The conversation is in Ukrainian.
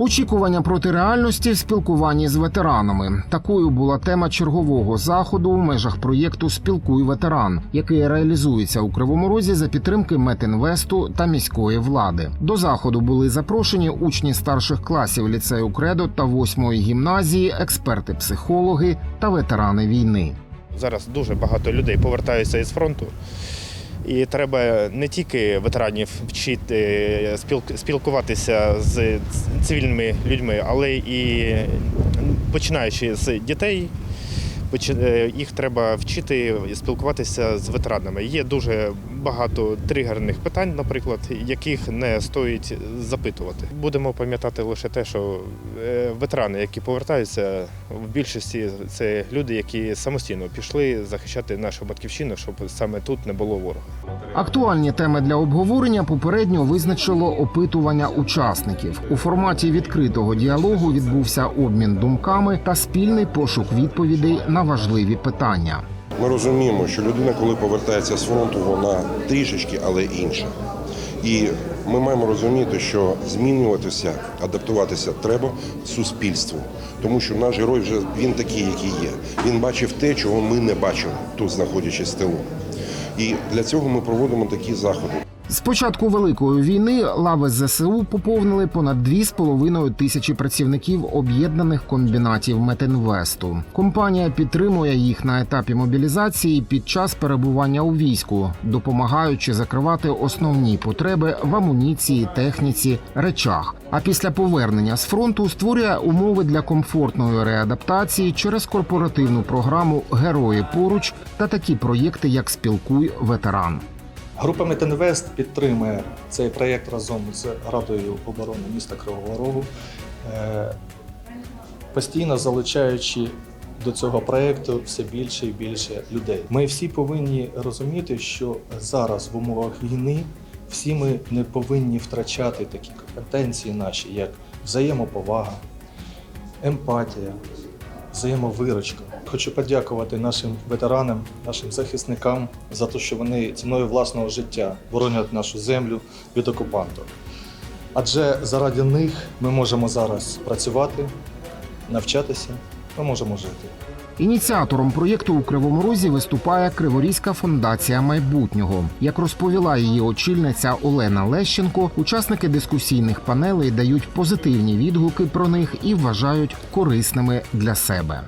Очікування проти реальності в спілкуванні з ветеранами. Такою була тема чергового заходу у межах проєкту Спілкуй ветеран, який реалізується у Кривому Розі за підтримки Метінвесту та міської влади. До заходу були запрошені учні старших класів ліцею Кредо та восьмої гімназії, експерти-психологи та ветерани війни. Зараз дуже багато людей повертаються із фронту. І треба не тільки ветеранів вчити спілкуватися з цивільними людьми, але і починаючи з дітей, е, їх треба вчити спілкуватися з ветеранами. Є дуже багато тригерних питань, наприклад, яких не стоїть запитувати. Будемо пам'ятати лише те, що е, ветерани, які повертаються, в більшості це люди, які самостійно пішли захищати нашу батьківщину, щоб саме тут не було ворога. Актуальні теми для обговорення попередньо визначило опитування учасників. У форматі відкритого діалогу відбувся обмін думками та спільний пошук відповідей на важливі питання. Ми розуміємо, що людина, коли повертається з фронту, вона трішечки, але інша. І ми маємо розуміти, що змінюватися, адаптуватися треба суспільству, тому що наш герой вже він такий, який є. Він бачив те, чого ми не бачили тут, знаходячись в тилу. І для цього ми проводимо такі заходи. З початку великої війни лави ЗСУ поповнили понад 2,5 тисячі працівників об'єднаних комбінатів Метинвесту. Компанія підтримує їх на етапі мобілізації під час перебування у війську, допомагаючи закривати основні потреби в амуніції, техніці, речах. А після повернення з фронту створює умови для комфортної реадаптації через корпоративну програму Герої поруч та такі проєкти, як Спілкуй ветеран. Група Метинвест підтримує цей проєкт разом з Радою оборони міста Кривого Рогу, е, постійно залучаючи до цього проєкту все більше і більше людей. Ми всі повинні розуміти, що зараз в умовах війни всі ми не повинні втрачати такі компетенції наші, як взаємоповага, емпатія, взаємовиручка. Хочу подякувати нашим ветеранам, нашим захисникам за те, що вони ціною власного життя боронять нашу землю від окупантів. Адже заради них ми можемо зараз працювати, навчатися, ми можемо жити. Ініціатором проєкту у Кривому Розі виступає Криворізька фондація майбутнього. Як розповіла її очільниця Олена Лещенко, учасники дискусійних панелей дають позитивні відгуки про них і вважають корисними для себе.